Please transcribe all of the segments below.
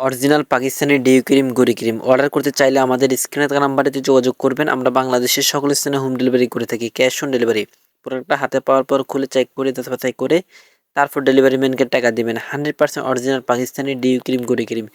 Original Pakistani dew cream, Goree cream. Order করতে চাইলে আমাদের স্ক্রিনে থাকা নাম্বারটিতে যোগাযোগ করবেন। আমরা বাংলাদেশের সকল স্থানে হোম ডেলিভারি করে থাকি, ক্যাশ অন ডেলিভারি। প্রোডাক্টটা হাতে পাওয়ার পর খুলে চেক করে যাচাই করে তারপর ডেলিভারি ম্যানকে টাকা দেবেন। Hundred percent original Pakistani dew cream Goree cream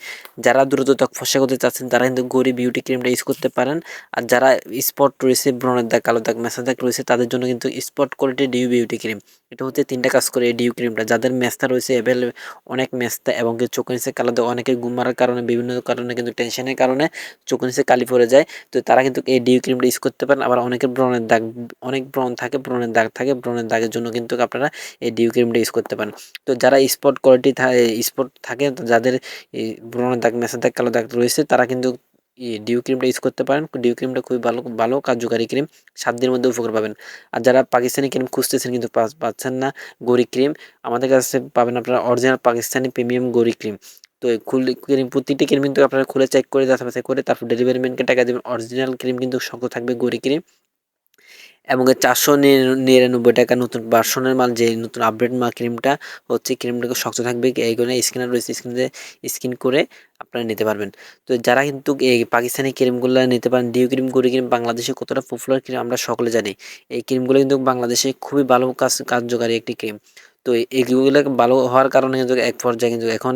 যারা দ্রুত ত্বক ফসা করতে চাচ্ছেন, তারা কিন্তু গড়ি বিউটি ক্রিমটা ইউজ করতে পারেন। আর যারা স্পট রয়েছে, ব্রণের দাগ, কালো দাগ, মেসা দাগ রয়েছে, তাদের জন্য কিন্তু spot quality dew beauty cream এটা হচ্ছে তিনটা কাজ করে এই ডিউ ক্রিমটা যাদের মেস্তা রয়েছে অ্যাভেলেবেল অনেক মেস্তা এবং কি চোখের নিচে কালো দাগ অনেকের ঘুম মারার কারণে, বিভিন্ন কারণে কিন্তু টেনশনের কারণে চোখের নিচে কালি পড়ে যায়। তো তারা কিন্তু এই ডিউ ক্রিমটা ইউজ করতে পারেন। আবার অনেকের ব্রণের দাগ, অনেক ব্রণ থাকে, ব্রণের দাগ থাকে, ব্রণের দাগের জন্য কিন্তু আপনারা এই ডিউ ক্রিমটা ইউজ করতে পারেন। তো যারা স্পট কোয়ালিটি স্পট থাকে যাদের ব্রণের দাগ মেসের দাগ, কালো দাগ রয়েছে, তারা কিন্তু ডিউ ক্রিমটা ইউজ করতে পারেন। ডিউ ক্রিমটা খুবই ভালো ভালো, কার্যকারী ক্রিম সাত দিনের মধ্যে উপকার পাবেন। আর যারা পাকিস্তানি ক্রিম খুঁজতেছেন কিন্তু পাচ্ছেন না, গরি ক্রিম আমাদের কাছে পাবেন আপনারা original Pakistani premium Goree cream তো খুলে ক্রিম প্রতিটি ক্রিম কিন্তু আপনারা খুলে চেক করে যাচাই করে, তারপর ডেলিভারি ম্যানকে টাকা দেবেন। অরিজিনাল ক্রিম কিন্তু শক্ত থাকবে গরি ক্রিম এবং চারশো নিরানব্বই টাকা নতুন ভার্সনের মাল, যে নতুন আপডেট মাল ক্রিমটা হচ্ছে ক্রিমটাকে শক্ত থাকবে, এই এইগুলো স্ক্যানার রয়েছে স্ক্রিনে স্ক্রিন করে আপনারা নিতে পারবেন। তো যারা কিন্তু এই পাকিস্তানি ক্রিমগুলো নিতে পারেন ডিউ ক্রিম করে ক্রিম বাংলাদেশে কতটা পপুলার ক্রিম আমরা সকলে জানি। এই ক্রিমগুলো কিন্তু বাংলাদেশে খুবই ভালো কাজ, কার্যকারী একটি ক্রিম তো এইগুলো ভালো হওয়ার কারণে কিন্তু এক পর্যায়ে কিন্তু এখন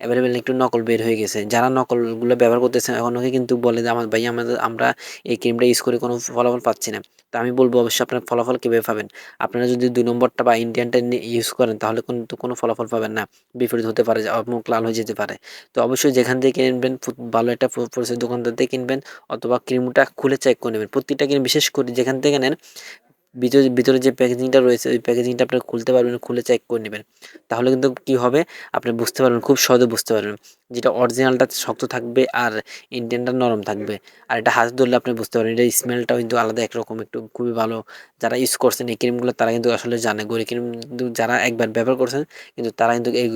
অ্যাভেলেবেল একটু নকল বের হয়ে গেছে। যারা নকলগুলো ব্যবহার করতেছেন এখন কিন্তু বলে যে, আমার ভাই, আমাদের, আমরা এই ক্রিমটা ইউজ করে কোনো ফলাফল পাচ্ছি না। তো আমি বলব অবশ্যই আপনার ফলাফল কীভাবে পাবেন? আপনারা যদি দুই নম্বরটা বা ইন্ডিয়ানটা ইউজ করেন, তাহলে কিন্তু কোনো ফলাফল পাবেন না। বিপরীত হতে পারে মুখ লাল হয়ে যেতে পারে। তো অবশ্যই যেখান থেকে কিনবেন ভালো একটা পরিচয় দোকানদার থেকে কিনবেন, অথবা ক্রিমটা খুলে চেক করে নেবেন। প্রত্যেকটা কিনে বিশেষ করে যেখান থেকে নেন ভিতরে ভিতরে যে প্যাকেজিংটা রয়েছে, ওই প্যাকেজিংটা আপনারা খুলতে পারবেন, খুলে চেক করে নেবেন। তাহলে কিন্তু কি হবে? আপনি বুঝতে পারবেন, খুব সহজে বুঝতে পারবেন। যেটা অরিজিনালটা শক্ত থাকবে আর ইন্ডিয়ানটা নরম থাকবে। আর এটা হাত ধরলে আপনি বুঝতে পারবেন, এটা স্মেলটাও কিন্তু আলাদা, একরকম একটু খুবই ভালো। যারা ইউজ করছেন এই ক্রিমগুলো তারা কিন্তু আসলে জানে। গরি ক্রিম কিন্তু যারা একবার ব্যবহার করছেন, কিন্তু তারা কিন্তু এই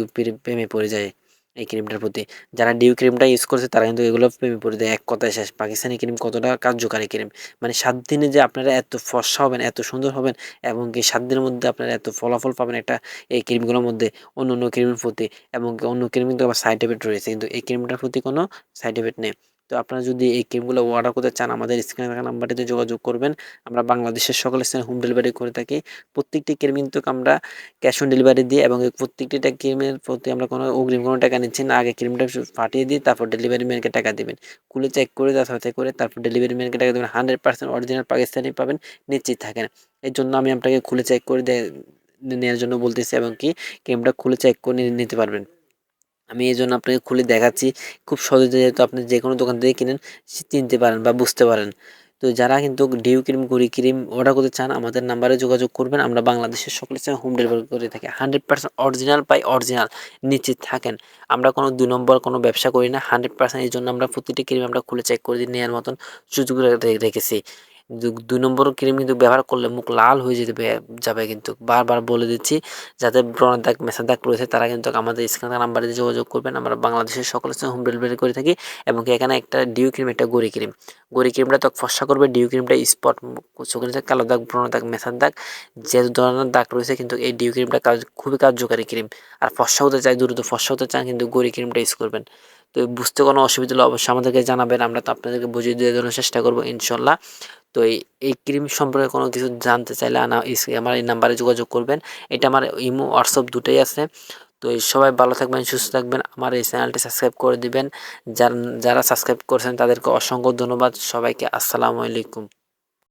প্রেমে পড়ে যায়। এই ক্রিমটার প্রতি। যারা ডিউ ক্রিমটা ইউজ করছে, তারা কিন্তু এগুলো প্রেমে পড়ে দেয় এক কথায় শেষ। পাকিস্তানি ক্রিম কতটা কার্যকারী ক্রিম মানে সাত দিনে যে আপনারা এত ফর্সা হবেন, এত সুন্দর হবেন, এবং কি সাত দিনের মধ্যে আপনারা এত ফলাফল পাবেন একটা এই ক্রিমগুলোর মধ্যে অন্য অন্য ক্রিমের প্রতি, এবং অন্য ক্রিম কিন্তু আবার সাইড এফেক্ট রয়েছে। কিন্তু এই ক্রিমটার প্রতি কোনো সাইড এফেক্ট নেই। তো আপনারা যদি এই ক্রিমগুলো অর্ডার করতে চান, আমাদের স্ক্রিনে থাকা নাম্বারটিতে যোগাযোগ করবেন। আমরা বাংলাদেশের সকল স্থানে হোম ডেলিভারি করে থাকি। প্রত্যেকটি ক্রিম কিন্তু আমরা ক্যাশ অন ডেলিভারি দিই এবং প্রত্যেকটি ক্রিমের প্রতি আমরা কোনো অগ্রিম কোনো টাকা নিচ্ছি না। আগে ক্রিমটা ফাটিয়ে দিই তারপর ডেলিভারি ম্যানকে টাকা দেবেন। খুলে চেক করে তার সাথে করে, তারপর ডেলিভারি ম্যানকে টাকা দেবেন। হান্ড্রেড পার্সেন্ট অরিজিনাল পাকিস্তানি পাবেন, নিশ্চিত থাকেন। এর জন্য আমি আপনাকে খুলে চেক করে নেওয়ার জন্য বলতেছি এবং কি, ক্রিমটা খুলে চেক করে নিতে পারবেন। আমি এই জন্য আপনাকে খুলে দেখাচ্ছি। খুব সহজে যেহেতু আপনি যে কোনো দোকান থেকে কিনেন চিনতে পারেন বা বুঝতে পারেন। তো যারা কিন্তু dew cream, Goree cream order করতে চান, আমাদের নাম্বারে যোগাযোগ করবেন। আমরা বাংলাদেশের সকলের সঙ্গে হোম ডেলিভারি করে থাকি। হান্ড্রেড পার্সেন্ট অরিজিনাল পাই অরিজিনাল নিশ্চিত থাকেন। আমরা কোনো দু নম্বর কোনো ব্যবসা করি না। হান্ড্রেড পার্সেন্ট এই জন্য আমরা প্রতিটি ক্রিম আমরা খুলে চেক করে দিয়ে নেওয়ার মতন সুযোগ রেখেছি। দুই নম্বর ক্রিম কিন্তু ব্যবহার করলে মুখ লাল হয়ে যেতে যাবে কিন্তু। বারবার বলে দিচ্ছি, যাতে ব্রণের দাগ মেসার দাগ রয়েছে, তারা কিন্তু আমাদের স্ক্যানার নাম্বারে যোগাযোগ করবেন। আমরা বাংলাদেশের সকলের সঙ্গে হোম ডেলিভারি করে থাকি এবং এখানে একটা ডিউ ক্রিম একটা গড়ি ক্রিম গড়ি ক্রিমটা ত্বক ফসা করবে ডিউ ক্রিমটা স্পট চোখের কালো দাগ, ব্রণ দাগ মেসার দাগ, যে ধরনের দাগ রয়েছে কিন্তু এই ডিউ ক্রিমটা কাজ, খুবই কার্যকারী ক্রিম আর ফসা হতে চাই দ্রুত ফসা হতে চান কিন্তু গড়ি ক্রিমটা ইউজ করবেন। তো বুঝতে কোনো অসুবিধা হলে অবশ্যই আমাদেরকে জানাবেন, আমরা তো আপনাদেরকে বুঝিয়ে দিয়ে দেওয়ার চেষ্টা করব ইনশাল্লাহ। তো এই এই ক্রিম সম্পর্কে কোনো কিছু জানতে চাইলে আমার এই নাম্বারে যোগাযোগ করবেন। এটা আমার ইমো, হোয়াটসঅ্যাপ দুটোই আছে। তো সবাই ভালো থাকবেন, সুস্থ থাকবেন। আমার এই চ্যানেলটি সাবস্ক্রাইব করে দিবেন। যারা যারা সাবস্ক্রাইব করেছেন তাদেরকে অসংখ্য ধন্যবাদ। সবাইকে আসসালামু আলাইকুম।